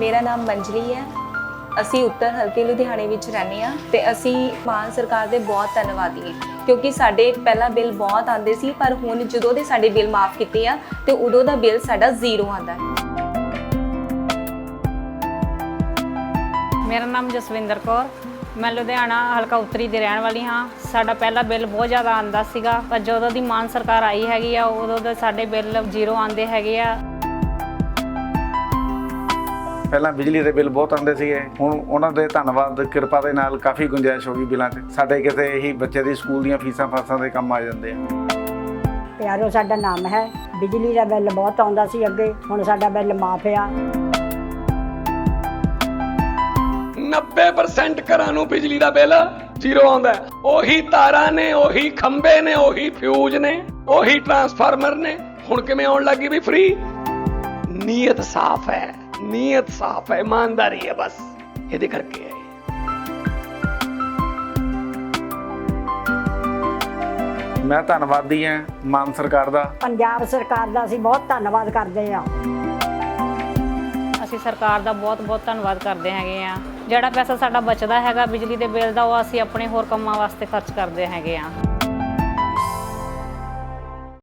ਮੇਰਾ ਨਾਮ ਮੰਜਲੀ ਹੈ। ਅਸੀਂ ਉੱਤਰ ਹਲਕੇ ਲੁਧਿਆਣੇ ਵਿੱਚ ਰਹਿੰਦੇ ਹਾਂ ਤੇ ਅਸੀਂ ਮਾਨ ਸਰਕਾਰ ਦੇ ਬਹੁਤ ਧੰਨਵਾਦੀ ਹਾਂ ਕਿਉਂਕਿ ਸਾਡੇ ਪਹਿਲਾਂ ਬਿੱਲ ਬਹੁਤ ਆਉਂਦੇ ਸੀ, ਪਰ ਹੁਣ ਜਦੋਂ ਦੇ ਸਾਡੇ ਬਿੱਲ ਮਾਫ ਕੀਤੇ ਆ ਤੇ ਉਦੋਂ ਦਾ ਬਿੱਲ ਸਾਡਾ ਜ਼ੀਰੋ ਆਉਂਦਾ ਹੈ। ਮੇਰਾ ਨਾਮ ਜਸਵਿੰਦਰ ਕੌਰ। ਮੈਂ ਲੁਧਿਆਣਾ ਹਲਕਾ ਉੱਤਰੀ ਦੀ ਰਹਿਣ ਵਾਲੀ ਹਾਂ। ਸਾਡਾ ਪਹਿਲਾ ਬਿੱਲ ਬਹੁਤ ਜ਼ਿਆਦਾ ਆਂਦਾ ਸੀਗਾ, ਪਰ ਜਦੋਂ ਦੀ ਮਾਨ ਸਰਕਾਰ ਆਈ ਹੈਗੀ ਆ, ਉਦੋਂ ਦੇ ਸਾਡੇ ਬਿੱਲ ਜ਼ੀਰੋ ਆਂਦੇ ਹੈਗੇ ਆ। ਪਹਿਲਾਂ ਬਿਜਲੀ ਦੇ ਬਿੱਲ ਬਹੁਤ ਆਉਂਦੇ ਸੀਗੇ। ਹੁਣ ਉਹਨਾਂ ਦੇ ਧੰਨਵਾਦ ਕਿਰਪਾ ਦੇ ਨਾਲ ਕਾਫੀ ਗੁੰਜਾਇਸ਼ ਹੋ ਗਈ ਬਿੱਲਾਂ 'ਚ। ਸਾਡੇ ਕਿਤੇ ਇਹੀ ਬੱਚੇ ਦੀ ਸਕੂਲ ਦੀਆਂ ਫੀਸਾਂ ਫਾਸਾਂ ਦੇ ਕੰਮ ਆ ਜਾਂਦੇ ਆ। ਪਿਆਰੋ ਸਾਡਾ ਨਾਮ ਹੈ। ਬਿਜਲੀ ਦਾ ਬਿੱਲ ਬਹੁਤ ਆਉਂਦਾ ਸੀ ਅੱਗੇ। ਹੁਣ ਸਾਡਾ ਬਿੱਲ ਮਾਫ ਆ। 90% ਘਰਾਂ ਨੂੰ ਬਿਜਲੀ ਦਾ ਬਿੱਲ ਜ਼ੀਰੋ ਆਉਂਦਾ ਹੈ। ਉਹੀ ਤਾਰਾਂ ਨੇ ਉਹੀ ਖੰਭੇ ਨੇ ਉਹੀ ਫਿਊਜ਼ ਨੇ ਉਹੀ ਟਰਾਂਸਫਾਰਮਰ ਨੇ। ਹੁਣ ਕਿਵੇਂ ਆਉਣ ਲੱਗੀ ਵੀ ਫ੍ਰੀ ਨੀਅਤ ਸਾਫ਼ ਹੈ। ਨੀਅਤ ਸਾਫ਼ ਹੈ ਇਮਾਨਦਾਰੀ ਹੈ ਬਸ ਇਹਦੇ ਕਰਕੇ ਹੈ ਇਹ। ਮੈਂ ਧੰਨਵਾਦੀ ਹਾਂ ਮਾਨ ਸਰਕਾਰ ਦਾ। ਪੰਜਾਬ ਸਰਕਾਰ ਦਾ ਅਸੀਂ ਬਹੁਤ ਧੰਨਵਾਦ ਕਰਦੇ ਹਾਂ। ਅਸੀਂ ਸਰਕਾਰ ਦਾ ਬਹੁਤ ਬਹੁਤ ਧੰਨਵਾਦ ਕਰਦੇ ਹੈਗੇ ਆ ਜਿਹੜਾ ਪੈਸਾ ਸਾਡਾ ਬਚਦਾ ਹੈਗਾ ਬਿਜਲੀ ਦੇ ਬਿੱਲ ਦਾ ਉਹ ਅਸੀਂ ਆਪਣੇ ਹੋਰ ਕੰਮਾਂ ਵਾਸਤੇ ਖਰਚ ਕਰਦੇ ਹੈਗੇ ਆ